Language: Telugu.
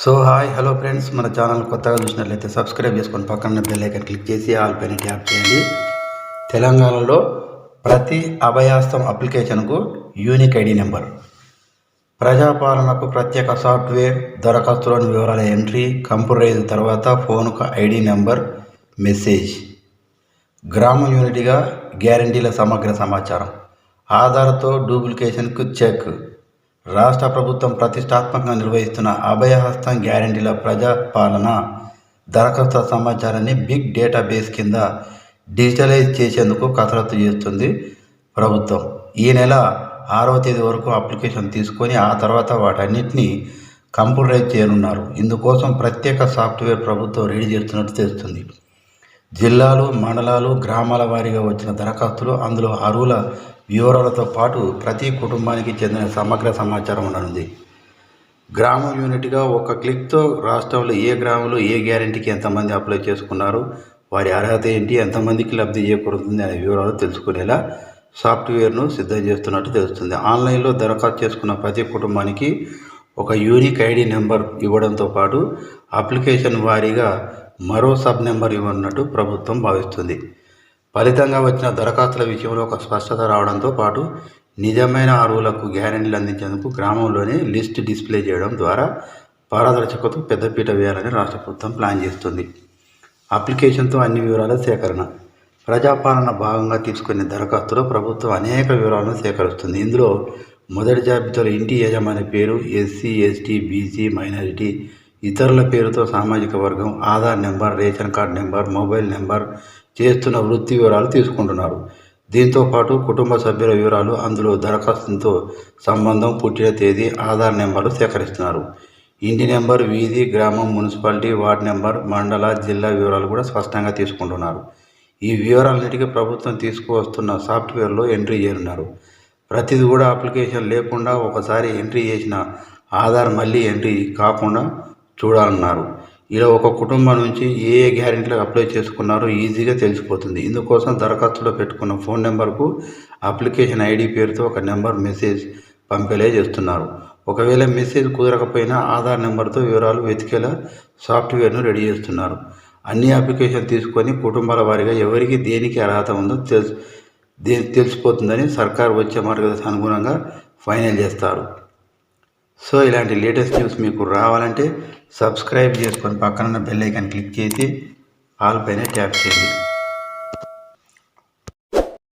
సో హాయ్ హలో ఫ్రెండ్స్ మన ఛానల్ కొత్తగా చూసినట్లయితే సబ్స్క్రైబ్ చేసుకొని పక్కన బెల్ ఐకన్ క్లిక్ చేసి ఆల్ పైన ట్యాప్ చేయండి. తెలంగాణలో ప్రతి అభయాస్తం అప్లికేషన్కు యూనిక్ ఐడి నెంబర్ ప్రజాపాలనకు ప్రత్యేక సాఫ్ట్వేర్ దరఖాస్తులోని వివరాల ఎంట్రీ కంప్యూటరైజ్ తర్వాత ఫోన్కు ఐడి నెంబర్ మెసేజ్ గ్రామ యూనిట్గా గ్యారంటీల సమగ్ర సమాచారం. ఆధార్తో డూప్లికేషన్కు చెక్ రాష్ట్ర ప్రభుత్వం ప్రతిష్టాత్మకంగా నిర్వహిస్తున్న అభయహస్తం గ్యారంటీల ప్రజాపాలన దరఖాస్తు సమాచారాన్ని బిగ్ డేటాబేస్ కింద డిజిటలైజ్ చేసేందుకు కసరత్తు చేస్తుంది ప్రభుత్వం. ఈ నెల ఆరవ తేదీ వరకు అప్లికేషన్ తీసుకొని ఆ తర్వాత వాటన్నిటిని కంప్యూటరైజ్ చేయనున్నారు. ఇందుకోసం ప్రత్యేక సాఫ్ట్వేర్ ప్రభుత్వం రెడీ చేస్తున్నట్టు తెలుస్తుంది. జిల్లాలు మండలాలు గ్రామాల వారీగా వచ్చిన దరఖాస్తులు అందులో అరువుల వివరాలతో పాటు ప్రతి కుటుంబానికి చెందిన సమగ్ర సమాచారం ఉండనుంది. గ్రామం యూనిట్గా ఒక క్లిక్తో రాష్ట్రంలో ఏ గ్రామంలో ఏ గ్యారంటీకి ఎంతమంది అప్లై చేసుకున్నారు వారి అర్హత ఏంటి ఎంతమందికి లబ్ధి చేకూరుతుంది అనే వివరాలు తెలుసుకునేలా సాఫ్ట్వేర్ను సిద్ధం చేస్తున్నట్టు తెలుస్తుంది. ఆన్లైన్లో దరఖాస్తు చేసుకున్న ప్రతి కుటుంబానికి ఒక యూనిక్ ఐడి నెంబర్ ఇవ్వడంతో పాటు అప్లికేషన్ వారీగా మరో సబ్ నెంబర్ ఇవ్వనున్నట్టు ప్రభుత్వం భావిస్తుంది. ఫలితంగా వచ్చిన దరఖాస్తుల విషయంలో ఒక స్పష్టత రావడంతో పాటు నిజమైన అరువులకు గ్యారెంటీలు అందించేందుకు గ్రామంలోనే లిస్ట్ డిస్ప్లే చేయడం ద్వారా పారదర్శకతకు పెద్దపీట వేయాలని రాష్ట్ర ప్రభుత్వం ప్లాన్ చేస్తుంది. అప్లికేషన్తో అన్ని వివరాల సేకరణ. ప్రజాపాలన భాగంగా తీసుకునే దరఖాస్తులో ప్రభుత్వం అనేక వివరాలను సేకరిస్తుంది. ఇందులో మొదటి జాబితాలో ఇంటి యజమాని పేరు ఎస్సీ ఎస్టీ బీసీ మైనారిటీ ఇతరుల పేరుతో సామాజిక వర్గం Aadhaar number ration card number mobile number చేస్తున్న వృత్తి వివరాలు తీసుకుంటున్నారు. దీంతో పాటు కుటుంబ సభ్యుల వివరాలు అందులో దరఖాస్తుతో సంబంధం పుట్టిన తేదీ ఆధార్ నెంబర్లు సేకరిస్తున్నారు. ఇంటి నెంబర్ వీధి గ్రామం మున్సిపాలిటీ వార్డు నెంబర్ మండల జిల్లా వివరాలు కూడా స్పష్టంగా తీసుకుంటున్నారు. ఈ వివరాలన్నిటికీ ప్రభుత్వం తీసుకువస్తున్న సాఫ్ట్వేర్లో ఎంట్రీ చేయనున్నారు. ప్రతిది కూడా అప్లికేషన్ లేకుండా ఒకసారి ఎంట్రీ చేసిన ఆధార్ మళ్ళీ ఎంట్రీ కాకుండా చూడాలన్నారు. ఇలా ఒక కుటుంబం నుంచి ఏ ఏ గ్యారెంటీలకు అప్లై చేసుకున్నారో ఈజీగా తెలిసిపోతుంది. ఇందుకోసం దరఖాస్తులో పెట్టుకున్న ఫోన్ నెంబర్కు అప్లికేషన్ ఐడి పేరుతో ఒక నెంబర్ మెసేజ్ పంపేలా చేస్తున్నారు. ఒకవేళ మెసేజ్ కుదరకపోయినా ఆధార్ నెంబర్తో వివరాలు వెతికేలా సాఫ్ట్వేర్ను రెడీ చేస్తున్నారు. అన్ని అప్లికేషన్ తీసుకొని కుటుంబాల వారిగా ఎవరికి దేనికి అర్హత ఉందో తెలుసు దే తెలిసిపోతుందని సర్కార్ వచ్చే మార్గదర్శనం అనుగుణంగా ఫైనల్ చేస్తారు. సో ఇలాంటి లేటెస్ట్ న్యూస్ మీకు రావాలంటే సబ్స్క్రైబ్ చేసుకొని పక్కన బెల్ ఐకాన్ క్లిక్ చేసి ఆల్ పైన ట్యాప్ చేయండి.